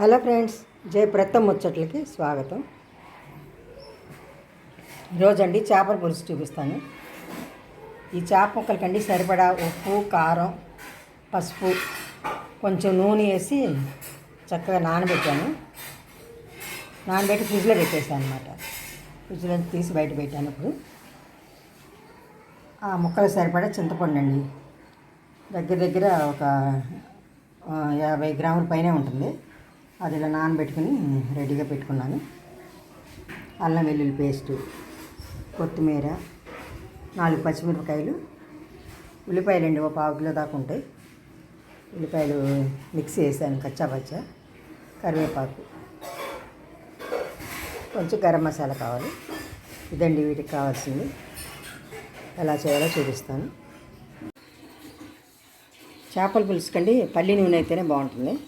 Hello friends జయప్రత్తం ముచ్చట్లకి స్వాగతం. ఈరోజండి చేపల పులుసు చూపిస్తాను. ఈ చేప ముక్కలకండి సరిపడా ఉప్పు కారం పసుపు కొంచెం నూనె వేసి చక్కగా నానబెట్టాను. నానబెట్టి ఫ్రిడ్జ్లో పెట్టేసాను అనమాట ఫ్రిడ్జ్లో తీసి బయట పెట్టాను ఇప్పుడు. ఆ ముక్కలు సరిపడా చింతపండు అండి దగ్గర దగ్గర ఒక యాభై గ్రాముల పైనే ఉంటుంది. అది ఇలా నానబెట్టుకుని రెడీగా పెట్టుకున్నాను. అల్లం వెల్లుల్లి పేస్టు కొత్తిమీర నాలుగు పచ్చిమిరపకాయలు ఉల్లిపాయలు అండి ఒక పావు కిలో దాకా ఉంటాయి. ఉల్లిపాయలు మిక్సీ వేసాను కచ్చా పచ్చా కరివేపాకు. కొంచెం గరం మసాలా కావాలి. ఇదండి వీటికి కావాల్సింది. ఎలా చేయాలో చూపిస్తాను. చేపల పులుసుకండి పల్లి నూనె అయితేనే బాగుంటుంది.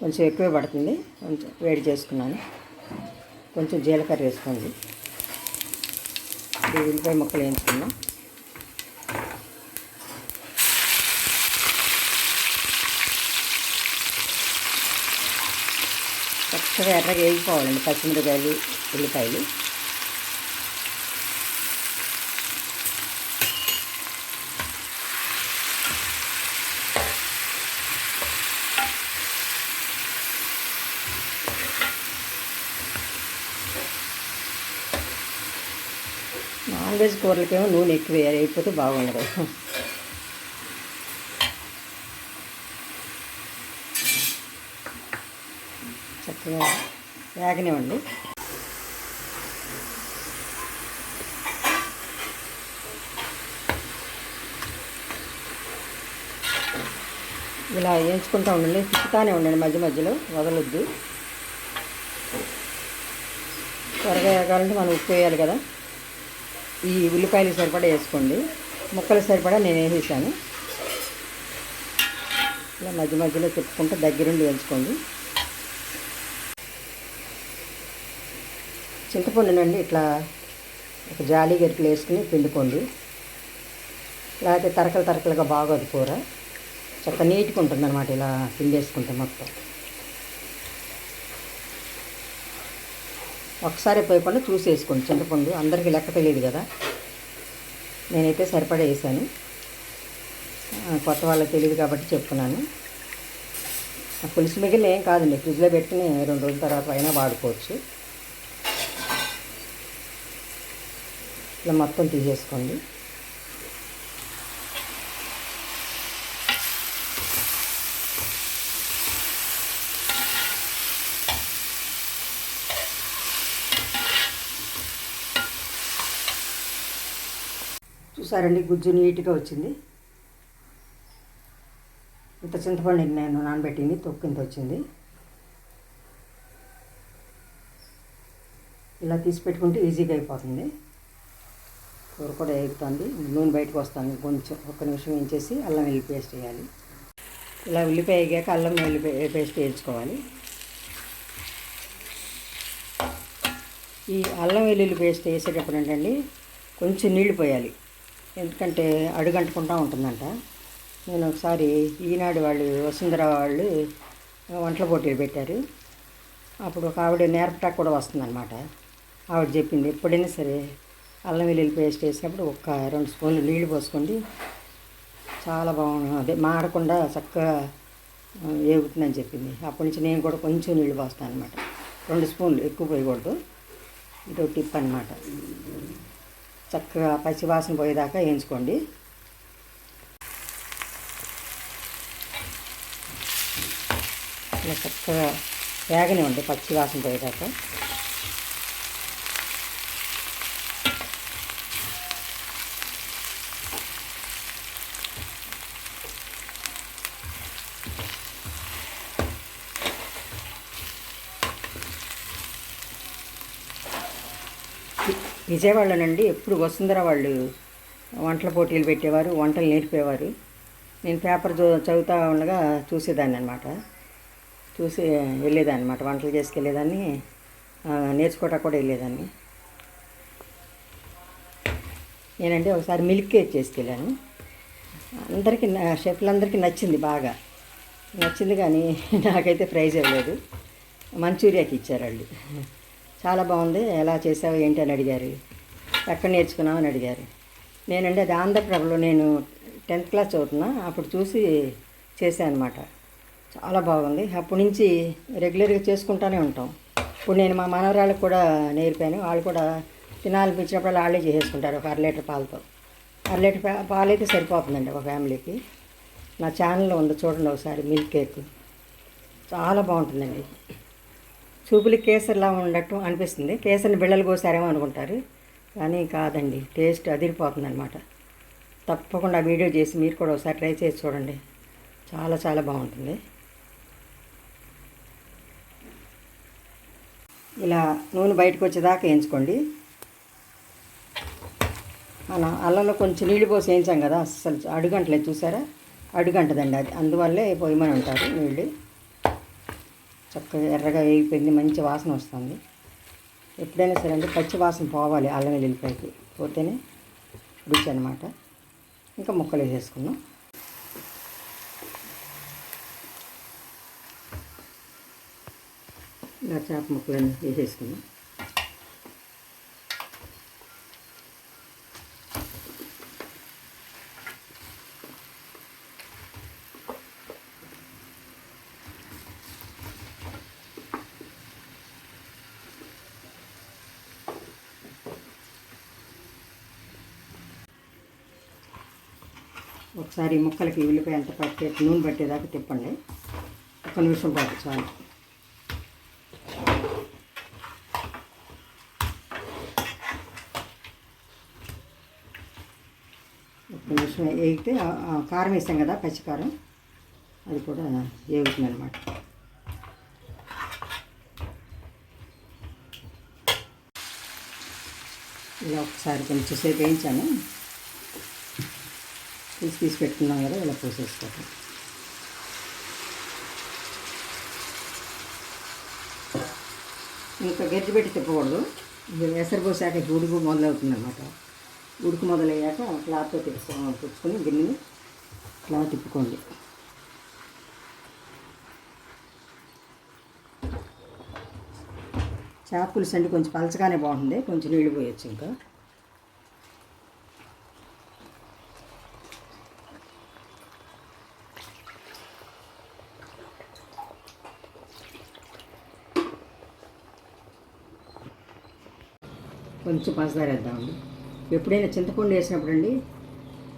కొంచెం ఎక్కువే పడుతుంది. కొంచెం వేడి చేసుకున్నాను. కొంచెం జీలకర్ర వేసుకోండి. ఉల్లిపాయ ముక్కలు వేయించుకున్నాం. చక్కగా ఎర్రగా వేగిపోవాలండి. పచ్చిమిరకాయలు ఉల్లిపాయలు. నాన్ వెజ్ కూరలకేమో నూనె ఎక్కువ వేయాలి అయిపోతే బాగుండదు. చక్కగా వేగనివ్వండి. ఇలా వేయించుకుంటూ ఉండండి తిప్పుతానే ఉండండి మధ్య మధ్యలో వదలొద్దు. త్వరగా వేగాలంటే మనం ఉప్పు వేయాలి కదా. ఈ ఉల్లిపాయలు సరిపడా వేసుకోండి. ముక్కలు సరిపడా నేను వేసేసాను. ఇలా మధ్య మధ్యలో తిప్పుకుంటూ దగ్గరుండి వేయించుకోండి. చింతపండునండి ఇట్లా ఒక జాలి గరికలు వేసుకుని పిండుకోండి. లేకపోతే తరకలు తరకలుగా బాగోదు కూర. చక్క నీట్గా ఉంటుంది అనమాట ఇలా పిండేసుకుంటే మొత్తం. ఒకసారి పోయకుండా చూసి వేసుకోండి చింతపండు. అందరికీ లెక్క తెలియదు కదా. నేనైతే సరిపడా వేసాను. కొత్త వాళ్ళకి తెలియదు కాబట్టి చెప్తున్నాను. ఆ పులుసు మిగిలిన ఏం కాదండి. ఫ్రిడ్జ్లో పెట్టుకుని రెండు రోజుల తర్వాత అయినా వాడుకోవచ్చు. ఇలా మొత్తం తీసేసుకోండి. చూసారండి గుజ్జు నీట్గా వచ్చింది. ఇంత చింతపండు నేను నానబెట్టింది తొక్కింత వచ్చింది. ఇలా తీసి పెట్టుకుంటే ఈజీగా అయిపోతుంది. కూర కూడా ఎగుతుంది నూనె బయటకు వస్తుంది. కొంచెం ఒక్క నిమిషం వేయించేసి అల్లం వెల్లి పేస్ట్ వేయాలి. ఇలా ఉల్లిపాయ వేగాక అల్లం వెల్లి పేస్ట్ వేయించుకోవాలి. ఈ అల్లం వెల్లుల్లి పేస్ట్ వేసేటప్పుడు ఏంటండి కొంచెం నీళ్ళు పోయాలి. ఎందుకంటే అడుగంటుకుంటా ఉంటుందంట. నేను ఒకసారి ఈనాడు వాళ్ళు వసుంధర వాళ్ళు వంటల పోటీలు పెట్టారు. అప్పుడు ఒక ఆవిడ నేర్పటాకు కూడా వస్తుందన్నమాట. ఆవిడ చెప్పింది ఎప్పుడైనా సరే అల్లం వెల్లుల్లి పేస్ట్ వేసినప్పుడు ఒక రెండు స్పూన్లు నీళ్ళు పోసుకోండి. చాలా బాగుంది. అదే మాడకుండా చక్కగా వేగుతుందని చెప్పింది. అప్పటి నుంచి నేను కూడా కొంచెం నీళ్ళు పోస్తాను అనమాట రెండు స్పూన్లు ఎక్కువ పోయకూడదు. ఒక టిప్ అనమాట చక్కగా పచ్చివాసన పోయేదాకా వేయించుకోండి. ఇలా చక్కగా వేగనివ్వండి పచ్చివాసన పోయేదాకా. విజయవాడలోనండి ఎప్పుడు వసుంధర వాళ్ళు వంటల పోటీలు పెట్టేవారు వంటలు నేర్పేవారు. నేను పేపర్ చూ- చదువుతా ఉండగా చూసేదాన్ని అనమాట చూసి వెళ్ళేదాన్ని అనమాట వంటలు చేసుకెళ్ళేదాన్ని నేర్చుకోవటం కూడా వెళ్ళేదాన్ని. నేనంటే ఒకసారి మిల్క్ కేక్ చేసుకెళ్ళాను. అందరికీ షెఫ్లందరికీ నచ్చింది బాగా. నచ్చింది కానీ నాకైతే ప్రైజ్ ఇవ్వలేదు. మంచూరియాకి ఇచ్చారు వాళ్ళు. చాలా బాగుంది. ఎలా చేసావు ఏంటి అని అడిగారు. ఎక్కడ నేర్చుకున్నావు అని అడిగారు. నేనండి అది ఆంధ్రప్రభలో నేను టెన్త్ క్లాస్ చదువుతున్నా. అప్పుడు చూసి చేశాను అనమాట చాలా బాగుంది. అప్పటి నుంచి రెగ్యులర్గా చేసుకుంటూనే ఉంటాం. ఇప్పుడు నేను మా మనవరాళ్ళకి కూడా నేర్పాను. వాళ్ళు కూడా తినాలనిపించినప్పుడు వాళ్ళే చేసేసుకుంటారు ఒక అర లీటర్ పాలతో. అర లీటర్ పాలు పాలైతే సరిపోతుందండి ఒక ఫ్యామిలీకి. నా ఛానల్లో ఉంది చూడండి ఒకసారి మిల్క్ కేక్. చాలా బాగుంటుందండి. చూపులు కేసరిలా ఉండటం అనిపిస్తుంది. కేసరిని బిళ్ళలు కోసారేమో అనుకుంటారు. కానీ కాదండి టేస్ట్ అదిరిపోతుంది అనమాట తప్పకుండా వీడియో చేసి మీరు కూడా ఒకసారి ట్రై చేసి చూడండి. చాలా చాలా బాగుంటుంది. ఇలా నూనె బయటకు వచ్చేదాకా వేయించుకోండి. మన అల్లంలో కొంచెం నీళ్ళు పోసి వేయించాం కదా అసలు అడుగంటలేదు చూసారా? అడుగంటదండి అది. అందువల్లే పోయమని ఉంటారు నీళ్ళు చక్కగా ఎర్రగా వేగిపోయింది మంచి వాసన వస్తుంది. ఎప్పుడైనా సరే అంటే పచ్చి వాసన పోవాలి అల్లం వెల్లుల్లిపాయకి. పోతేనే రుచి అనమాట ఇంకా ముక్కలు వేసేసుకున్నాం ఇలా చేప ముక్కలన్నీ వేసేసుకున్నాం ఒకసారి ముక్కలకి ఉల్లిపాయ ఎంత పట్టే నూనె పట్టేదాకా తిప్పండి. ఒక నిమిషం పాటు చాలు. ఒక నిమిషం వేగితే కారం వేసాం కదా పచ్చికారం. అది కూడా వేగుతుంది అనమాట ఇలా ఒకసారి కొంచెం సేపు వేయించాను. తీసి తీసి పెట్టుకున్నాం కదా ఇలా పోసేసుకోవటం ఇంకా గెట్టి పెట్టి తిప్పకూడదు. ఎసరు పోసాక ఉడుకు మొదలవుతుంది అనమాట ఉడుకు మొదలయ్యాక క్లాత్తో తిప్పుకో పుచ్చుకొని గిన్నెని క్లాత్ తిప్పుకోండి. చేప పులుసు అంటే కొంచెం పలచగానే బాగుంటుంది కొంచెం నీళ్ళు పోయొచ్చు ఇంకా. కొంచెం పంచదార వేద్దామండి ఎప్పుడైనా చింతపండు వేసినప్పుడు అండి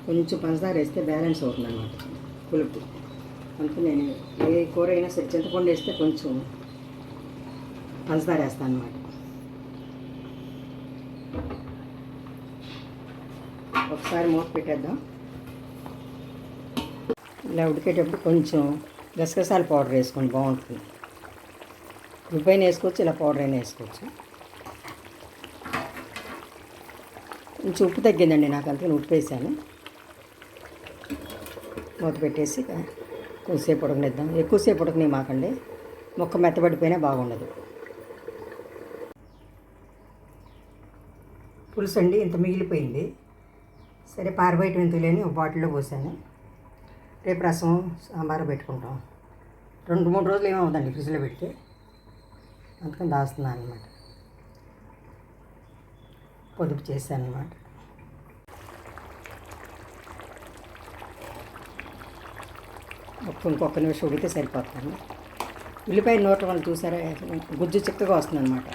కొంచెం పంచదార వేస్తే బ్యాలెన్స్ అవుతుంది అనమాట పులుపు. అందుకే నేను ఏ కూర అయినా సరే చింతపండు వేస్తే కొంచెం పంచదార వేస్తాను అనమాట ఒకసారి మూత పెట్టేద్దాం. ఇలా ఉడికేటప్పుడు కొంచెం గసగసాల పౌడర్ వేసుకోండి బాగుంటుంది. రుబ్బైన వేసుకోవచ్చు ఇలా పౌడర్ అయినా వేసుకోవచ్చు. కొంచెం ఉప్పు తగ్గిందండి నాకు అందుకని ఉప్పు వేసాను మూత పెట్టేసి కొంచెంసేపు ఉడకనిద్దాం. ఎక్కువసేపు ఉడకని మాకండి. మొక్క మెత్తబడిపోయినా బాగుండదు. పులుసు అండి ఇంత మిగిలిపోయింది. సరే పారబయట ఎందుకులేని ఒక బాటిల్లో పోసాను. రేపు రసం సాంబార్ పెట్టుకుంటాం. రెండు మూడు రోజులు ఏమవుతుందండి ఫ్రిడ్జ్లో పెడితే? అందుకని దాస్తున్నాను అనమాట పొదుపు చేశాను అనమాట ఒక్క ఇంకొక నిమిషం ఉడితే సరిపోతుంది. ఉల్లిపాయ నోట వాళ్ళు చూసారా? గుజ్జు చిక్కగా వస్తుంది అనమాట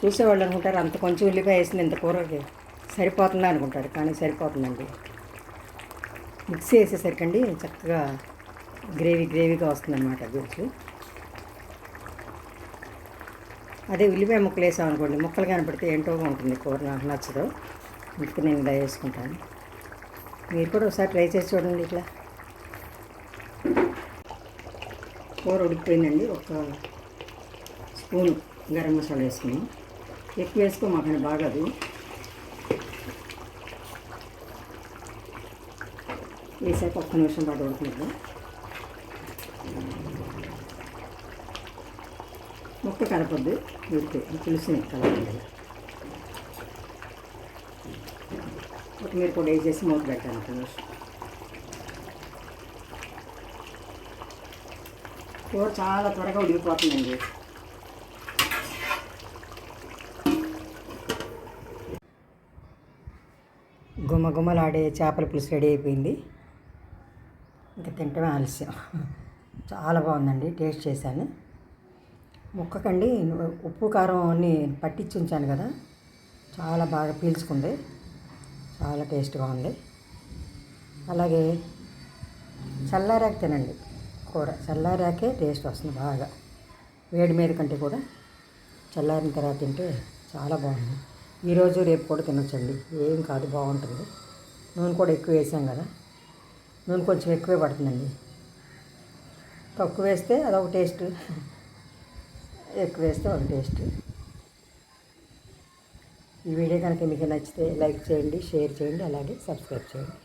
చూసేవాళ్ళు అనుకుంటారు అంత కొంచెం ఉల్లిపాయ వేసింది ఇంత కూరకి సరిపోతుందా అనుకుంటారు కానీ సరిపోతుందండి. మిక్సీ వేసేసరికండి చక్కగా గ్రేవీ గ్రేవీగా వస్తుందన్నమాట గుజ్జు. అదే ఉల్లిపాయ ముక్కలు వేసాం అనుకోండి ముక్కలు కనపడితే ఏంటో ఉంటుంది కూర నాకు నచ్చదు. అందుకే నేను ఇలా వేసుకుంటాను. మీరు కూడా ఒకసారి ట్రై చేసి చూడండి ఇట్లా. కూర ఉడికిపోయిందండి ఒక స్పూన్ గరం మసాలా వేసుకుని ఎక్కువ వేసుకో మాకు బాగదు వేసాక ఒక్క నిమిషం పాటు ఉడుకుంటాం ఉప్పు కలపద్దు ఉడికి పులుసుని కలపండి. కొత్తిమీర కూడా వేసేసి మూత పెట్టాను ఒక కూర చాలా త్వరగా ఉడికిపోతుందండి. గుమగుమలాడే చేపల పులుసు రెడీ అయిపోయింది. ఇంకా తింటమే ఆలస్యం. చాలా బాగుందండి. టేస్ట్ చేశాను. ముక్కకండి ఉప్పు కారం అన్ని పట్టించి ఉంచాను కదా. చాలా బాగా పీల్చుకుంది. చాలా టేస్ట్గా ఉంది. అలాగే చల్లారాక తినండి. కూర చల్లారాకే టేస్ట్ వస్తుంది బాగా. వేడి మీద కంటే కూడా చల్లారిన తర్వాత తింటే చాలా బాగుంది ఈరోజు రేపు కూడా తినొచ్చండి. ఏం కాదు బాగుంటుంది. నూనె కూడా ఎక్కువ వేసాం కదా. నూనె కొంచెం ఎక్కువే పడుతుందండి. తక్కువ వేస్తే అదొక టేస్ట్. ఎక్కువ వేస్తే ఒక టేస్ట్ ఈ వీడియో కనుక మీకు నచ్చితే లైక్ చేయండి షేర్ చేయండి అలాగే సబ్స్క్రైబ్ చేయండి.